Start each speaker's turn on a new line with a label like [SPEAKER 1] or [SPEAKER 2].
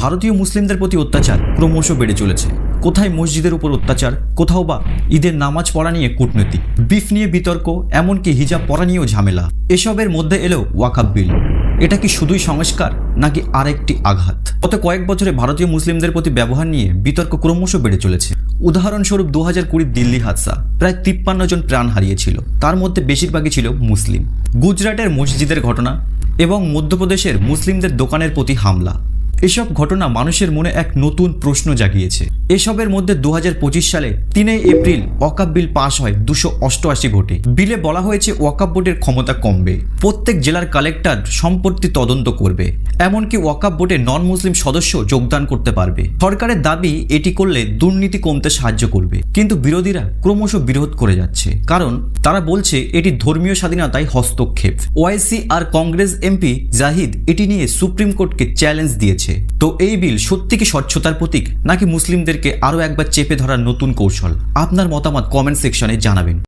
[SPEAKER 1] ভারতীয় মুসলিমদের প্রতি অত্যাচার ক্রমশ বেড়ে চলেছে। কোথায় মসজিদের উপর অত্যাচার, কোথাও বা ঈদের নামাজ পড়া নিয়ে কূটনীতি, বিফ নিয়ে বিতর্ক, এমনকি হিজাব পড়া নিয়েও ঝামেলা, এসবের মধ্যে এলো ওয়াকাব বিল। এটা কি শুধুই সংস্কার, নাকি আরেকটি আঘাত? গত কয়েক বছরে ভারতীয় মুসলিমদের প্রতি ব্যবহার নিয়ে বিতর্ক ক্রমশ বেড়ে চলেছে। উদাহরণস্বরূপ দু হাজার কুড়ির দিল্লি হাদসা, প্রায় তিপ্পান্ন জন প্রাণ হারিয়েছিল। তার মধ্যে বেশিরভাগই ছিল মুসলিম। গুজরাটের মসজিদের ঘটনা এবং মধ্যপ্রদেশের মুসলিমদের দোকানের প্রতি হামলা। এসব ঘটনা মানুষের মনে এক নতুন প্রশ্ন জাগিয়েছে। এসবের মধ্যে দু হাজার পঁচিশ সালে তিনই এপ্রিল ওয়াকাব বিল পাশ হয় দুশো অষ্টআশি ভোটে। বিলে বলা হয়েছে ওয়াকাব বোর্ডের ক্ষমতা কমবে। প্রত্যেক জেলার কালেক্টর সম্পত্তি তদন্ত করবে। এমনকি ওয়াকাব বোর্ডে নন মুসলিম সদস্য যোগদান করতে পারবে। সরকারের দাবি, এটি করলে দুর্নীতি কমতে সাহায্য করবে। কিন্তু বিরোধীরা ক্রমশ বিরোধ করে যাচ্ছে। কারণ তারা বলছে, এটি ধর্মীয় স্বাধীনতায় হস্তক্ষেপ। ওয়াইসি আর কংগ্রেস এমপি জাহিদ এটি নিয়ে সুপ্রিম কোর্টকে চ্যালেঞ্জ দিয়েছে। তো এই বিল সত্যি কি স্বচ্ছতার প্রতীক, নাকি মুসলিমদেরকে আরও একবার চেপে ধরার নতুন কৌশল। আপনার মতামত কমেন্ট সেকশনে জানাবেন।